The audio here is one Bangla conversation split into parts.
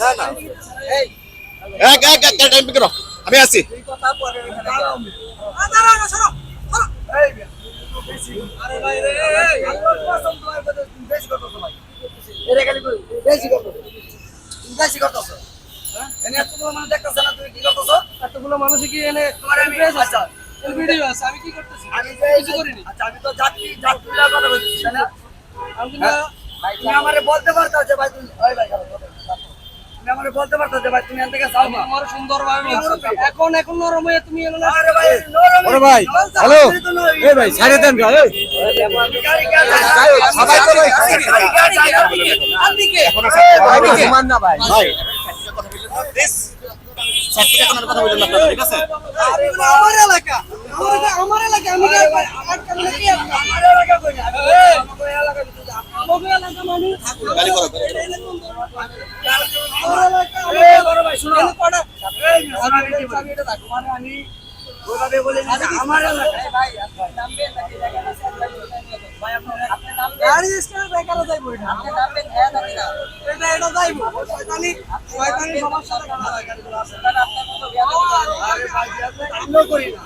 না না। এক এক এক টাইম করো। আমি আছি। এতগুলো মানুষ কি এনে ভিডিও আছে আমি কি করতেছি? কিছু করিনি। আমি তো যাত্রী যাত্রীরা কথা বলছি। না? আমি কিন্তু তুমি আমারে বলতে পারতো যে ভাই তুমি ওই ভাই খারাপ কথা বলছো। তুমি আমারে বলতে পারতো যে ভাই তুমি এখান থেকে যাও না। আমার সুন্দর ভাবে এখন এখন নরম হয়ে তুমি এলো না। আরে ভাই নরম ওরে ভাই, হ্যালো। এই ভাই ছাড়ে দেন ভাই এই। গাড়ি গাড়ি সবাই তো ভাই, গাড়ি গাড়ি ভাই, ঘুমান না ভাই ভাই প্লিজ সাথে কোনো কথা বলবেন না আপনারা, ঠিক আছে আমার এলাকা আমার এলাকা আমার এলাকা আমি আটকান নাকি আটকান আমার এলাকা কই না আমার এলাকা ভিতরে যা। আমাদের এলাকা মানে গালি করো, আমার এলাকা এই বড় ভাই শুনো আমি কটা এই আমি কি বলি? তোমার আমি ওইভাবে বলে দিচ্ছি, আমার এলাকা ভাই নামবেন নাকি ভাই আপনি আপনি নামবেন গাড়ি স্টার বেকার যাইবো এটা আপনি নামবেন হ্যাঁ নাকি না এটা এটা যাইবো শয়তানি শয়তানি সবার সাথে কথা হয় গাড়িগুলো আছে তাহলে আপনার মতো বেয়াদবি আরে ভাই আমরা করি না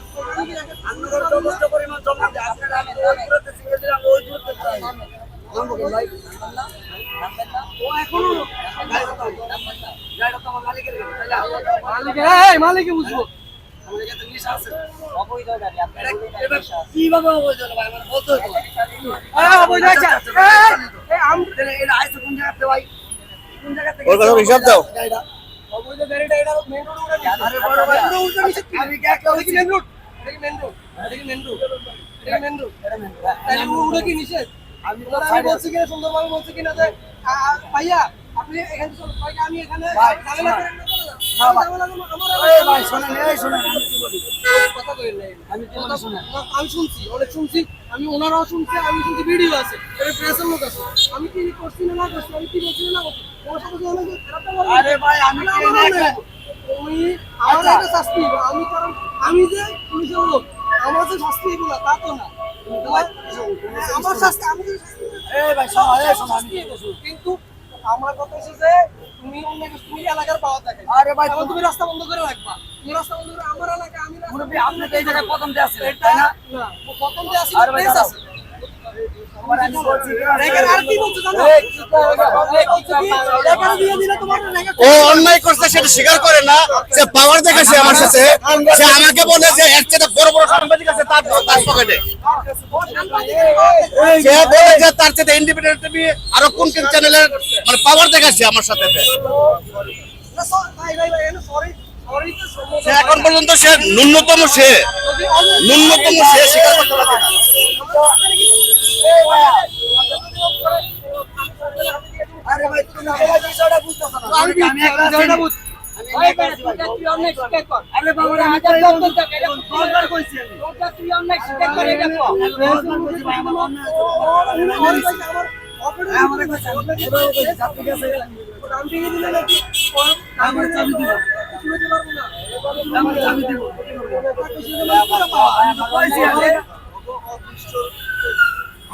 আমরা করে যথেষ্ট পরিমাণ জমা দেয় আপনারা আমি ওই দূরত্বে ছিঁড়ে দিলাম ওই দূরত্বে যাই নামবো কেন ভাই নামবেন না ও এখনও গাড়িটা তো গাড়িটা তো আমার মালিকের গাড়ি তাহলে মালিক এই মালিকই বুঝব আমাদের কাছে নিশা আছে অবৈধ গাড়ি আপনার এবার কীভাবে অবৈধ হলো ভাই আমার বলতে হতো আরে অবৈধ আছে এই আম তাহলে এটা আইসে কোন জায়গাতে ভাই কোন জায়গা থেকে ওর কথা হিসাব দাও। অবৈধ গাড়িটা এটা মেইন রোড উড়ে আরে বড় ভাই পুরো উল্টো নিচে আমি কি একটা এটা কি মেইন রোড এটা কি মেইন রোড এটা কি মেইন রোড এটা মেইন রোড তাহলে ও উড়ে কি নিষেধ আমি ওরা আমি বলছি কিনা সুন্দরভাবে বলছি কিনা যে আ, আ, ভাইয়া আপনি এখানে চলুন ভাই আমি এখানে ভাই, ঝামেলা শোনা। করেন না, চলে যান। না, ভাই। ঝামেলা করব, আমার এই এলাকায় ভাই শোনেন এই শোনেন আমি না আমি কি বলি শোনেন। না, আমি শুনছি অনেক শুনছি। আমি ওনারাও শুনছি আমি শুনছি ভিডিও আছে। প্রেসের লোক আছে। আমি কি করছি না না করছি আমি কি না করছি? ওর সাথে যে অনেক খারাপটা না। আরে ভাই আমি না, আমার আচ্ছা। একটা শাস্তি আমি কারণ আমি যে পুলিশের লোক আমার যে শাস্তি এগুলো তা তো না। আমার শাস্তি আমি ভাই। কিন্তু আমার কথা হচ্ছে যে তুমি অন্য তুমি এলাকার পাওয়া থাকে আরে ভাই, তুমি রাস্তা বন্ধ করে রাখবা তুমি রাস্তা বন্ধ করে আমার এলাকা আমি আপনি এই জায়গায় প্রথম দিয়ে আসলে তাই না? প্রথম যে আসলে প্লেস আছে। ও অন্যায় করছে, সেটা স্বীকার করে না। যে পাওয়ার দেখাছে আমার সাথে। সে আমাকে বলে যে এর চেয়ে বড় বড় সাংবাদিক আছে, তার তার পকেটে সে বলে যে তার চেয়ে ইন্ডিপেন্ডেন্ট টিভি আরও কোন কোন চ্যানেলের মানে পাওয়ার দেখাচ্ছে আমার সাথে। সে এখন পর্যন্ত সে ন্যূনতম সে ন্যূনতম সে স্বীকার করতে পারছে না। আমার চাবি দিবা। আমার চাবি দিব। আগে।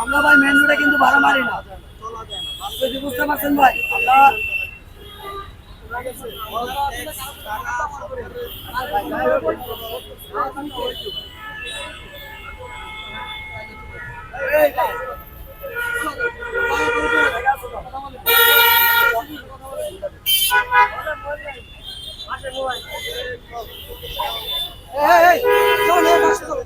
আমরা ভাই মেন রোডে কিন্তু ভাড়া মারি না। বুঝতে পারছেন ভাই? আমরা এই ভাই, এই।